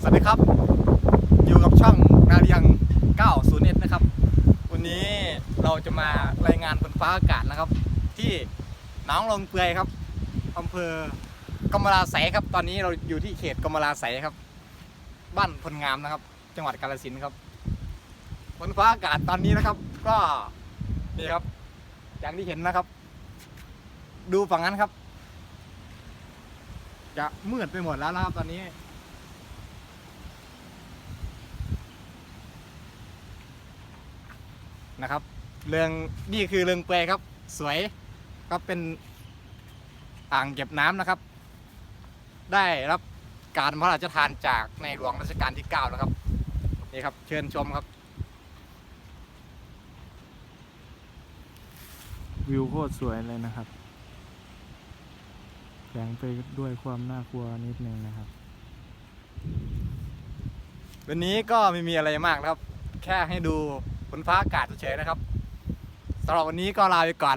สวัสดีครับ อยู่กับช่องนาเรียง 901 นะครับ วันนี้เราจะมารายงานบนฟ้าอากาศนะครับ ที่หนองลงเปือยครับอำเภอกำมะลาไสครับ ตอนนี้เราอยู่ที่เขตกำมะลาไสครับ บ้านพลงามนะครับ จังหวัดกาฬสินธุ์ครับบนฟ้าอากาศตอนนี้นะครับ ก็นี่ครับ อย่างที่เห็นนะครับ ดูฝั่งนั้นครับ จะมืดไปหมดแล้วนะครับตอนนี้ นะครับ เรื่องนี่คือเรื่องเปรยครับ สวยครับเป็นอ่างเก็บน้ำนะครับ ได้รับการพระราชทานจากในหลวงรัชกาลที่9นะครับนี่ครับ เชิญชมครับ วิวโคตรสวยเลยนะครับแฝงไปด้วยความน่ากลัวนิดนึงนะครับ วันนี้ก็ไม่มีอะไรมากนะครับ แค่ให้ดู ฝนฟ้าอากาศเฉยๆนะครับสำหรับวันนี้ก็ลาไปก่อน